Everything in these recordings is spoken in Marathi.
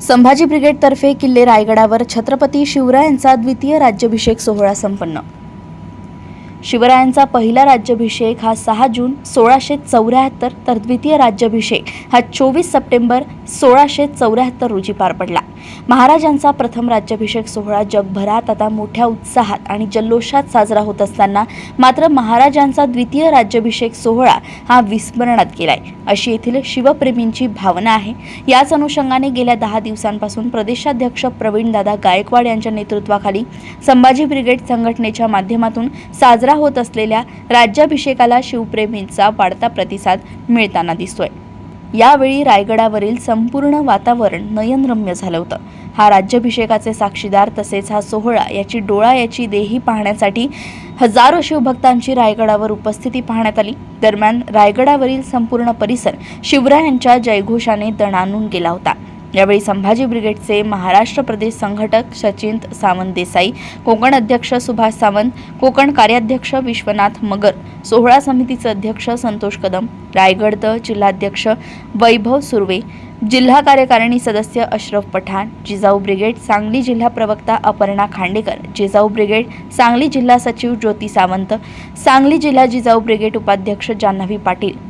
संभाजी ब्रिगेडतर्फे किल्ले रायगडावर छत्रपती शिवरायांचा द्वितीय राज्याभिषेक सोहळा संपन्न. शिवरायांचा पहिला राज्याभिषेक हा सहा जून सोळाशे चौऱ्याहत्तर तर द्वितीय राज्याभिषेक हा चोवीस सप्टेंबर सोळाशे चौऱ्याहत्तर रोजी पार पडला. महाराजांचा प्रथम राज्याभिषेक सोहळा जगभरात आता मोठ्या उत्साहात आणि जल्लोषात साजरा होत असताना मात्र महाराजांचा द्वितीय राज्याभिषेक सोहळा हा विस्मरणात गेलाय. अशी येथील शिवप्रेमींची भावना आहे. याच अनुषंगाने गेल्या दहा दिवसांपासून प्रदेशाध्यक्ष प्रवीणदादा गायकवाड यांच्या नेतृत्वाखाली संभाजी ब्रिगेड संघटनेच्या माध्यमातून साजरा होत असलेल्या राज्याभिषेकाला शिवप्रेमींचा वाढता प्रतिसाद मिळताना दिसतोय. यावेळी रायगडावरील संपूर्ण वातावरण नयनरम्य झालं होतं. हा राज्याभिषेकाचे साक्षीदार तसेच हा सोहळा याची डोळा याची देही पाहण्यासाठी हजारो शिवभक्तांची रायगडावर उपस्थिती पाहण्यात आली. दरम्यान रायगडावरील संपूर्ण परिसर शिवरायांच्या जयघोषाने दणानून गेला होता. यावेळी संभाजी ब्रिगेडचे महाराष्ट्र प्रदेश संघटक सचिन सावंत देसाई कोकण अध्यक्ष सुभाष सावंत कोकण कार्याध्यक्ष विश्वनाथ मगर सोहळा समितीचे अध्यक्ष संतोष कदम रायगड द जिल्हाध्यक्ष वैभव सुर्वे जिल्हा कार्यकारिणी सदस्य अशरफ पठाण जिजाऊ ब्रिगेड सांगली जिल्हा प्रवक्ता अपर्णा खांडेकर जिजाऊ ब्रिगेड सांगली जिल्हा सचिव ज्योती सावंत सांगली जिल्हा जिजाऊ ब्रिगेड उपाध्यक्ष जान्हवी पाटील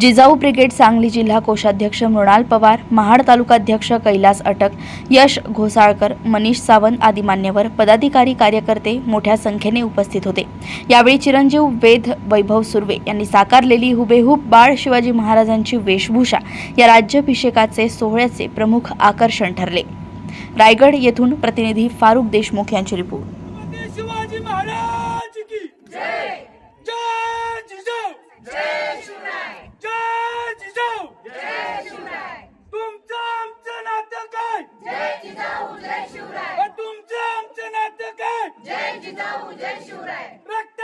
जिजाऊ ब्रिगेड सांगली जिल्हा कोषाध्यक्ष मृणाल पवार महाड तालुकाध्यक्ष कैलास अटक यश घोसाळकर मनीष सावंत आदी मान्यवर पदाधिकारी कार्यकर्ते मोठ्या संख्येने उपस्थित होते. यावेळी चिरंजीव वेद वैभव सुर्वे यांनी साकारलेली हुबेहूब बाळ शिवाजी महाराजांची वेशभूषा या राज्याभिषेकाचे सोहळ्याचे प्रमुख आकर्षण ठरले. रायगड येथून प्रतिनिधी फारुख देशमुख यांची रिपोर्ट. शिवाहू जय शिवराय. रक्त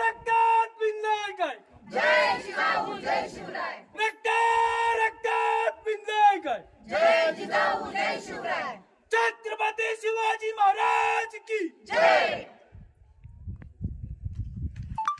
रक्तात पिंजाय काय जय शिवाहू जय शिवराय. रक्त रक्तात पिंजाय काय जय जिजाऊ जय शिवराय. छत्रपती शिवाजी महाराज की